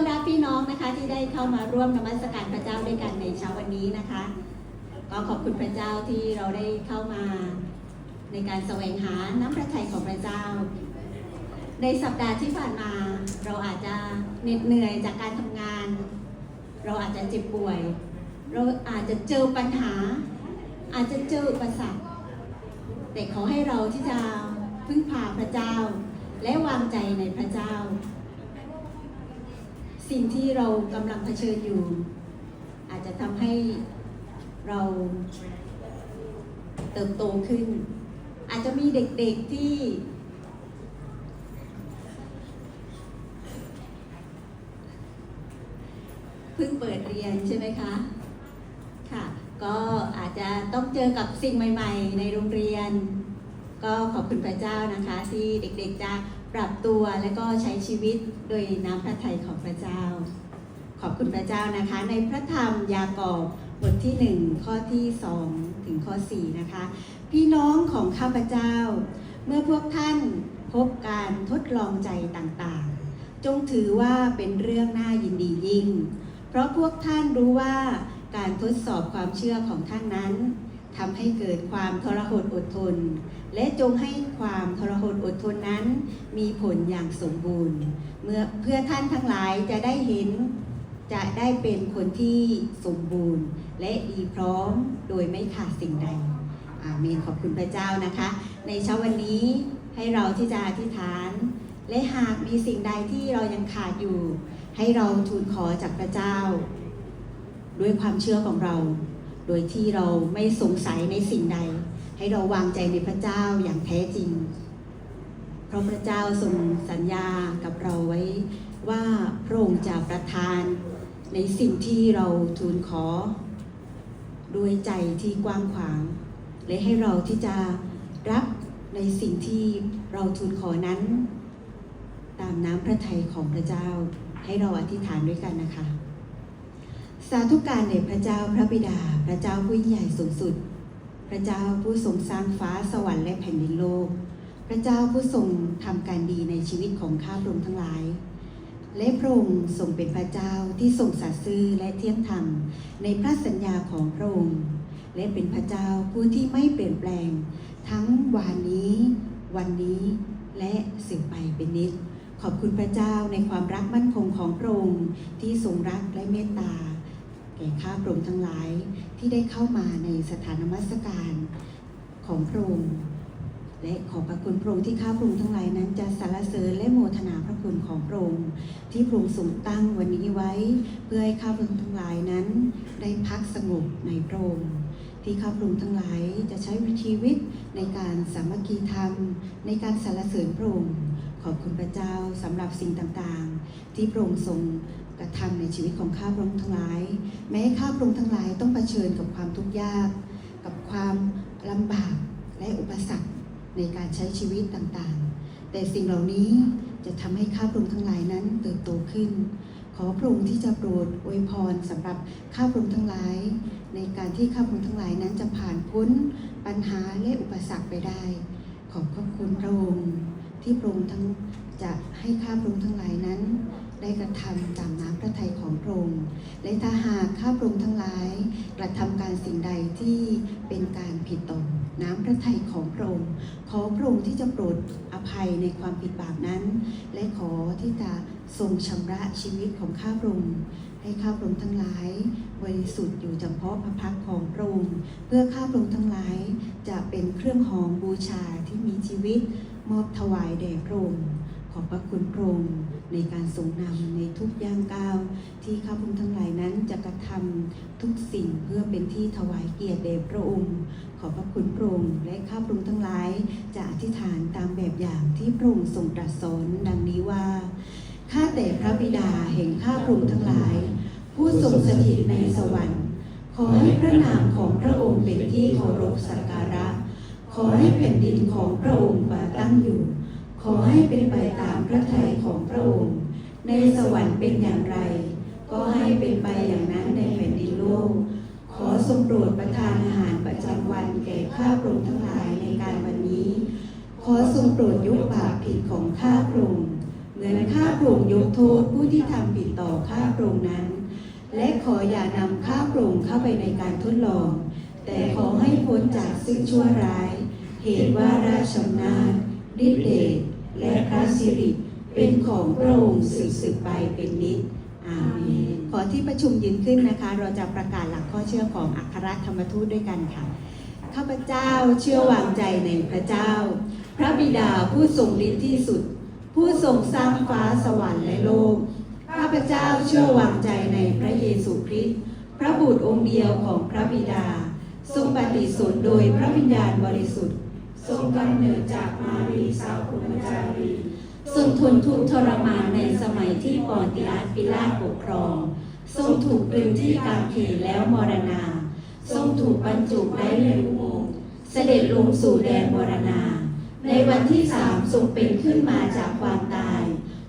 อนรับพี่น้องนะคะที่ได้เข้ามาร่วมนมัสการพระเจ้าด้วยกันในเช้าวันนี้นะคะ ก็ขอบคุณพระเจ้าที่เราได้เข้ามาในการแสวงหาน้ำพระทัยของพระเจ้า ในสัปดาห์ที่ผ่านมา เราอาจจะเหน็ดเหนื่อยจากการทำงาน เราอาจจะเจ็บป่วย เราอาจจะเจอปัญหา อาจจะเจออุปสรรคแต่ขอให้เราที่จะพึ่งพาพระเจ้า และวางใจในพระเจ้า สิ่งที่เรากำลังเผชิญอยู่ อาจจะทำให้เราเติบโตขึ้น อาจจะมีเด็กๆที่เพิ่งเปิดเรียนใช่ไหมคะ ค่ะ ก็อาจจะต้องเจอกับสิ่งใหม่ ๆ ในโรงเรียน ก็ขอบคุณพระเจ้านะคะ ที่เด็กๆจะ ปรับตัวและก็ใช้ชีวิตโดยน้ำพระทัยของพระเจ้า ขอบคุณพระเจ้านะคะ ในพระธรรมยากอบบทที่ 1 ข้อที่ 2 ถึงข้อ 4 นะคะ พี่น้องของข้าพเจ้า เมื่อพวกท่านพบการทดลองใจต่างๆ จงถือว่าเป็นเรื่องน่ายินดียิ่ง เพราะพวกท่านรู้ว่าการทดสอบความเชื่อของท่านนั้น ทำให้เกิดความทรหดอดทน และจงให้ความทรหดอดทนนั้น มีผลอย่างสมบูรณ์ เมื่อเพื่อท่านทั้งหลายจะได้เห็นจะได้เป็นคนที่สมบูรณ์ และดีพร้อมโดยไม่ขาดสิ่งใดอาเมนขอบคุณพระเจ้านะคะ ในเช้าวันนี้ให้เราที่จะอธิษฐาน และหากมีสิ่งใดที่เรายังขาดอยู่ ให้เราทูลขอจากพระเจ้า ด้วยความเชื่อของเรา โดยที่เราไม่สงสัยในสิ่งใด ให้เราวางใจในพระเจ้าอย่างแท้จริง เพราะพระเจ้าทรงสัญญากับเราไว้ว่าพระองค์จะประทานในสิ่งที่เราทูลขอ ด้วยใจที่กว้างขวาง และให้เราที่จะรับในสิ่งที่เราทูลขอนั้น ตามน้ำพระทัยของพระเจ้าให้เราอธิษฐานด้วยกันนะคะ สาธุการแด่พระเจ้าพระบิดา พระเจ้าผู้ยิ่งใหญ่สูงสุด พระเจ้าผู้ทรงสร้างฟ้าสวรรค์และแผ่นดินโลก พระเจ้าผู้ทรงทำการดีในชีวิตของข้าพระองค์ทั้งหลาย และพระองค์ทรงเป็นพระเจ้าที่ทรงสัตย์ซื่อและเที่ยงธรรมในพระสัญญาของพระองค์ และเป็นพระเจ้าผู้ที่ไม่เปลี่ยนแปลง ทั้งวานนี้ วันนี้และสืบไปเป็นนิจขอบคุณพระเจ้าในความรักมั่นคงของพระองค์ที่ทรงรักและเมตตา แก่ข้าพระองค์ทั้งหลายที่ได้เข้ามาในสถานนมัสการของพระองค์และขอบพระคุณพระองค์ที่ข้าพระองค์ทั้งหลายนั้นจะสรรเสริญและโมทนาพระคุณของพระองค์ที่พระองค์ทรงตั้งวันนี้ไว้ เพื่อให้ข้าพระองค์ทั้งหลายนั้น ได้พักสงบในพระองค์ที่ข้าพระองค์ทั้งหลายจะใช้ชีวิตในการสามัคคีธรรม ในการสรรเสริญพระองค์ ขอบคุณพระเจ้าสำหรับสิ่งต่างๆ ที่พระองค์ทรงกระทำในชีวิตของข้าพระองค์ทั้งหลาย แม้ข้าพระองค์ทั้งหลายต้องเผชิญกับความทุกข์ยาก กับความลำบากและอุปสรรคในการใช้ชีวิตต่างๆ แต่สิ่งเหล่านี้จะทำให้ข้าพระองค์ทั้งหลายนั้นเติบโตขึ้น ขอพระองค์ที่จะโปรดอวยพรสำหรับข้าพระองค์ทั้งหลาย ในการที่ข้าพระองค์ทั้งหลายนั้นจะผ่านพ้นปัญหาและอุปสรรคไปได้ ขอบพระคุณพระองค์ ที่พระองค์ทั้งจะให้ข้าพระองค์ทั้งหลายนั้น ได้กระทำตามน้ำพระทัยของพระองค์และถ้าหากข้าพระองค์ทั้งหลายกระทำการสิ่งใดที่เป็นการผิดต่อน้ำพระทัยของพระองค์ขอพระองค์ที่จะโปรดอภัยในความผิดบาปนั้น และขอที่จะทรงชำระชีวิตของข้าพระองค์ให้ข้าพระองค์ทั้งหลายบริสุทธิ์อยู่เฉพาะพระพักของพระองค์เพื่อข้าพระองค์ทั้งหลายจะเป็นเครื่องหอมบูชาที่มีชีวิต มอบถวายแด่พระองค์ขอบพระคุณพระองค์ในการทรงนำในทุกย่างก้าว ที่ข้าพระองทั้งหลายนั้นจะกระทำทุกสิ่งเพื่อเป็นที่ถวายเกียรติแด่พระองค์ ขอบพระคุณพระองค์และข้าพระองทั้งหลายจะอธิษฐานตามแบบอย่างที่พระองค์ทรงตรัสสอนดังนี้ว่าข้าแต่พระบิดาแห่งข้าพระองทั้งหลาย ผู้ทรงสถิตในสวรรค์ ขอให้พระนามของพระองค์เป็นที่เคารพสักการะ อให้แผ่นดินของพระองค์มาตั้งอยู่ ขอให้เป็นไปตามพระทัยของพระองค์ ในสวรรค์เป็นอย่างไร ก็ให้เป็นไปอย่างนั้นในแผ่นดินโลก ขอทรงโปรดประทานอาหารประจำวันแก่ข้าพระองค์ทั้งหลายในการวันนี้ ขอทรงโปรดยกบาปผิดของข้าพระองค์เหมือนข้าพระองค์ยกโทษผู้ที่ทำผิดต่อข้าพระองค์นั้น และขออย่านำข้าพระองค์เข้าไปในการทดลอง แต่ขอให้พ้นจากซึ่งชั่วร้าย เหตุว่าราชอำนาจฤทธิเดชและพระสิริเป็นของพระองค์สืบสืบไปเป็นนิจอาเมนขอที่ประชุมยืนขึ้นนะคะ เราจะประกาศหลักข้อเชื่อของอัครธรรมทูตด้วยกันค่ะ ข้าพเจ้าเชื่อวางใจในพระเจ้า พระบิดาผู้ทรงฤทธิ์ที่สุด ผู้ทรงสร้างฟ้าสวรรค์และโลก ข้าพเจ้าเชื่อวางใจในพระเยซูคริสต์พระบุตรองค์เดียวของพระบิดา ทรงปฏิสูติโดยพระวิญญาณบริสุทธิ์ ทรงกำเนิดจากมารีสาวพรหมจารีทรงทนทุกทรมานในสมัยที่ปอนติอัสปิลาปกครอง ทรงถูกตรึงที่กางเขนแล้วมรณา ทรงถูกบรรจุไว้ในอุโมงค์เสด็จลงสู่แดนมรณา ในวันที่สามทรงเป็นขึ้นมาจากความตาย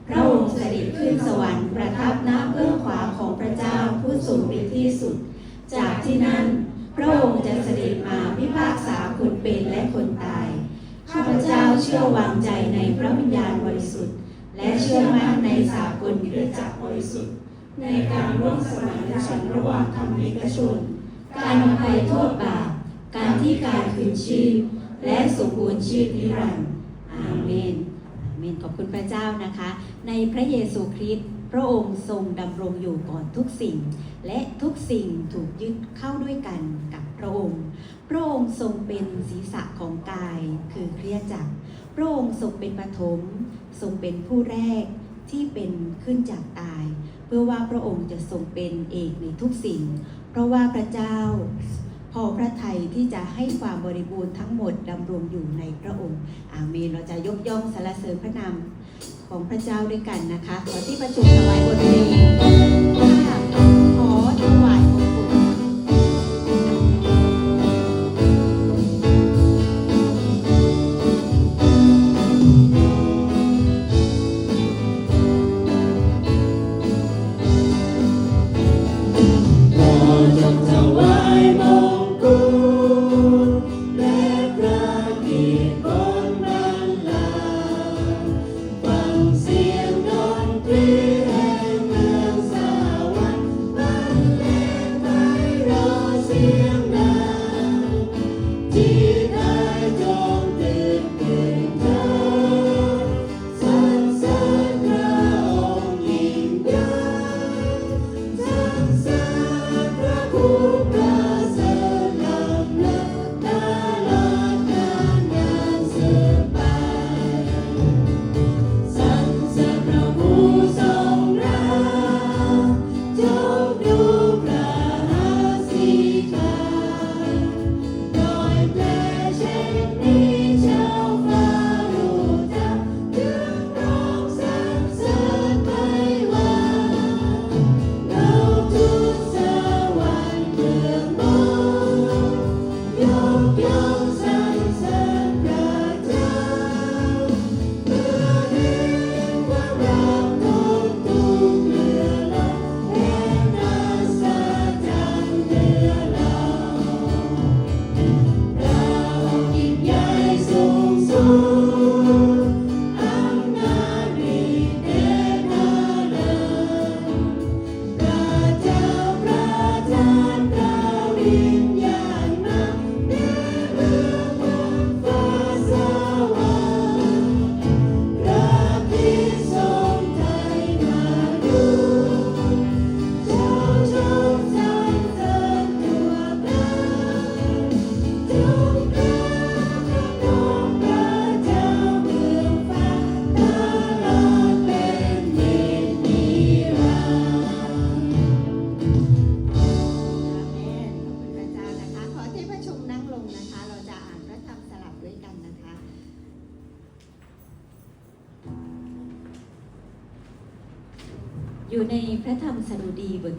พระองค์เสด็จขึ้นสวรรค์ประทับณเบื้องขวาของพระเจ้าผู้สูงเป็นที่สุด จากที่นั้น พระองค์จะเสด็จมาพิพากษาคนเป็นและคนตาย ข้าพเจ้าเชื่อวางใจในพระวิญญาณบริสุทธิ์ และเชื่อมั่นในสากลคริจัจักรบริสุทธิ์ ในการร่วมสมานฉันท์ระหว่างธรรมิกชน การอภัยโทษบาป การที่การคืนชีพ และสมบูรณ์ชีพนิรันดร์อาเมนอาเมนขอบคุณพระเจ้านะคะ ในพระเยซูคริสต์ พระองค์ทรงดำรงอยู่ก่อนทุกสิ่ง และทุกสิ่งถูกยึดเข้าด้วยกันกับพระองค์ พระองค์ทรงเป็นศีรษะของกายคือเครียจักร พระองค์ทรงเป็นปฐมทรงเป็นผู้แรกที่เป็นขึ้นจากตาย เพื่อว่าพระองค์จะทรงเป็นเอกในทุกสิ่ง เพราะว่าพระเจ้าพอพระทัยที่จะให้ความบริบูรณ์ทั้งหมดดำรงอยู่ในพระองค์ อาเมน เราจะยกย่องสรรเสริญพระนาม ของพระเจ้าด้วยกันนะคะ ขอที่ประชุมถวายบทเพลง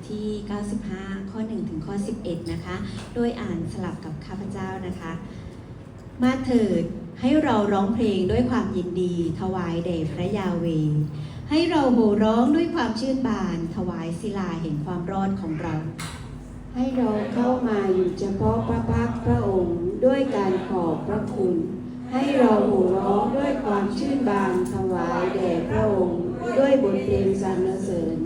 ที่ 95 ข้อ 1 ถึงข้อ 11 นะคะ โดยอ่านสลับกับข้าพเจ้านะคะ มาเถิดให้เราร้องเพลงด้วยความยินดี ถวายแด่พระยาเว ให้เราโห่ร้องด้วยความชื่นบาน ถวายศิลาแห่งความรอดของเรา ให้เราเข้ามาอยู่เฉพาะพระพักตร์พระองค์ด้วยการขอบพระคุณ ให้เราโห่ร้องด้วยความชื่นบาน ถวายแด่พระองค์ ด้วยบทเพลงสรรเสริญ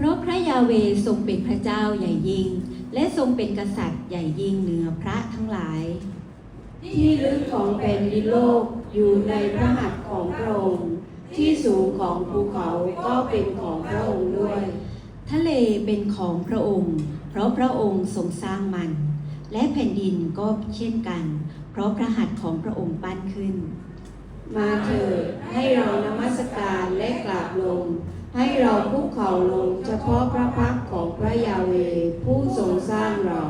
เพราะพระยาเวทรงเป็นพระเจ้าใหญ่ยิ่ง และทรงเป็นกษัตริย์ใหญ่ยิ่งเหนือพระทั้งหลาย ที่ลึกของแผ่นดินโลกอยู่ในพระหัตถ์ของพระองค์ ที่สูงของภูเขาก็เป็นของพระองค์ด้วย ทะเลเป็นของพระองค์ เพราะพระองค์ทรงสร้างมัน และแผ่นดินก็เช่นกัน เพราะพระหัตถ์ของพระองค์ปั้นขึ้น มาเถิดให้เรานมัสการและกราบ ลง ให้เราคุกเข่าลงเฉพาะพระพักของพระยาเวผู้ทรงสร้างเรา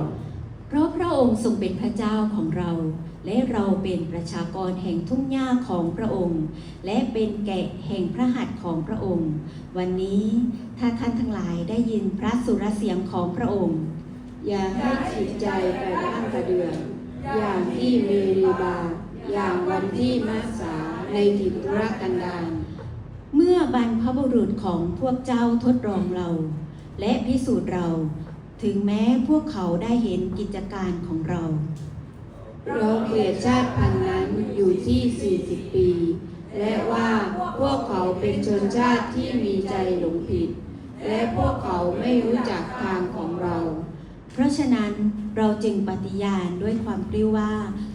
เพราะพระองค์ทรงเป็นพระเจ้าของเรา และเราเป็นประชากรแห่งทุ่งหญ้าของพระองค์ และเป็นแกะแห่งพระหัตถ์ของพระองค์ วันนี้ถ้าท่านทั้งหลายได้ยินพระสุรเสียงของพระองค์ อย่าให้จิตใจไปร่างกระเดือนอย่างที่เมรีบาอย่างวันที่มัสสาในถิ่นทุรกันดาร เมื่อบรรพบุรุษของพวกเจ้าทดลองเรา และพิสูจน์เรา ถึงแม้พวกเขาได้เห็นกิจการของเรา เราเกลียดชาติพันธุ์นั้นอยู่ที่ 40 ปี และว่าพวกเขาเป็นชนชาติที่มีใจหลงผิด และพวกเขาไม่รู้จักทาง เพราะฉะนั้นเราจึงปฏิญาณด้วยความกริ้วว่า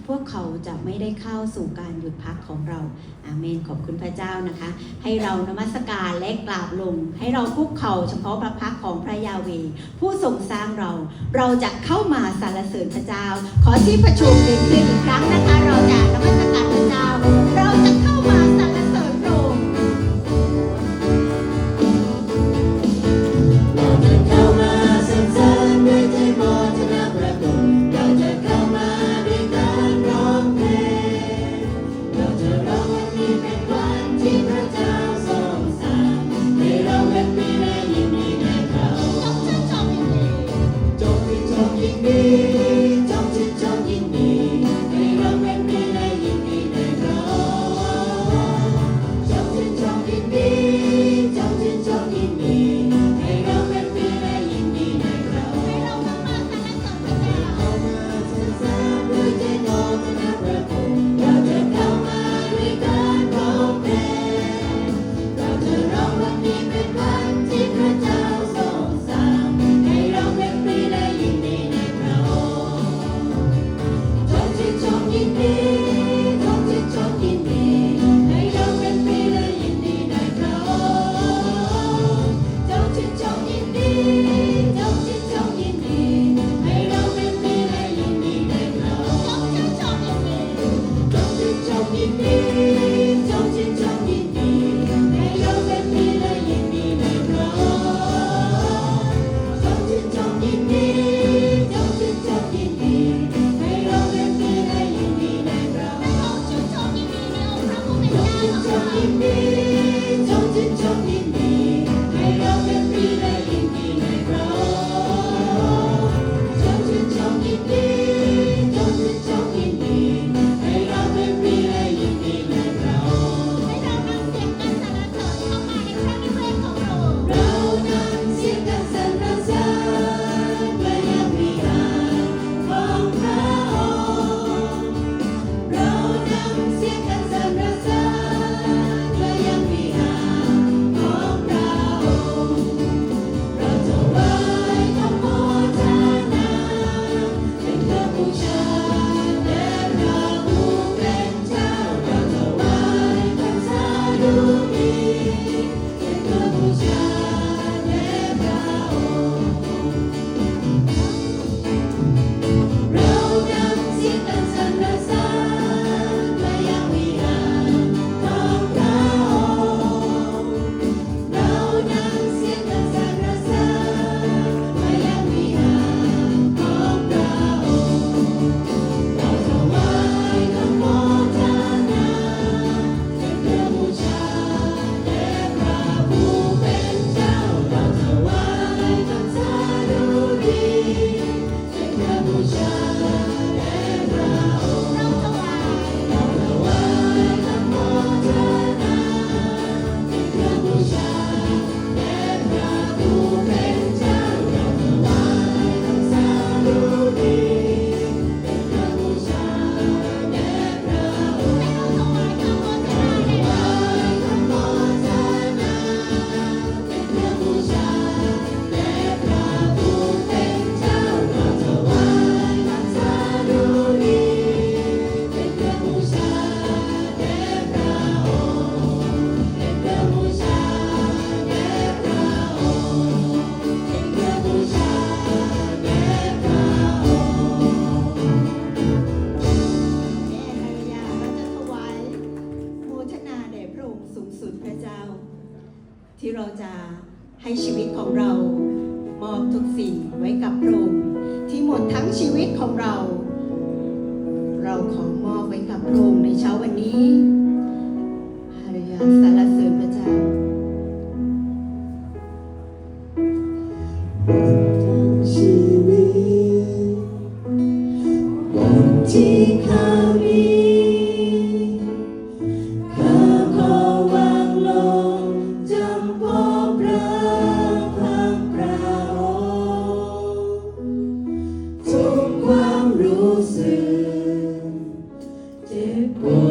พวกเขาจะไม่ได้เข้าสู่การหยุดพักของเราอาเมนขอบคุณพระเจ้านะคะ ให้เรานมัสการและกราบลง ให้เราคุกเข่าเฉพาะพระพักของพระยาเว ผู้ทรงสร้างเรา เราจะเข้ามาสรรเสริญพระเจ้า ขอที่ประชุมเรียนขึ้นอีกครั้งนะคะ เราจะนมัสการพระเจ้า เราจะเข้า in you. ชีวิตของเรา มอบทุกสิ่งไว้กับพระองค์ที่หมดทั้งชีวิตของเรา เราขอมอบไว้กับพระองค์ในเช้าวันนี้ Để cuộc.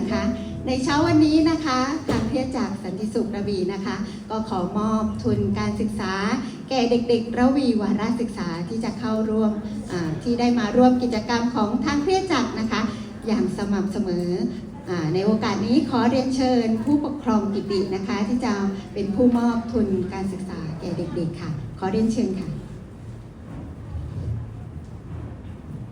ะคะ ในเช้าวันนี้นะคะทางเพียจากสันติสุขระวีนะคะ ก็ขอมอบทุนการศึกษา แก่เด็กๆ ระวีวาระศึกษาที่จะเข้าร่วมที่ได้มาร่วมกิจกรรมของทางเพียจักนะคะ อย่างสม่ำเสมอในโอกาสนี้ขอเรียนเชิญผู้ปกครองกิตินะคะ ที่จะเป็นผู้มอบทุนการศึกษาแก่เด็กๆค่ะ ขอเรียนเชิญค่ะ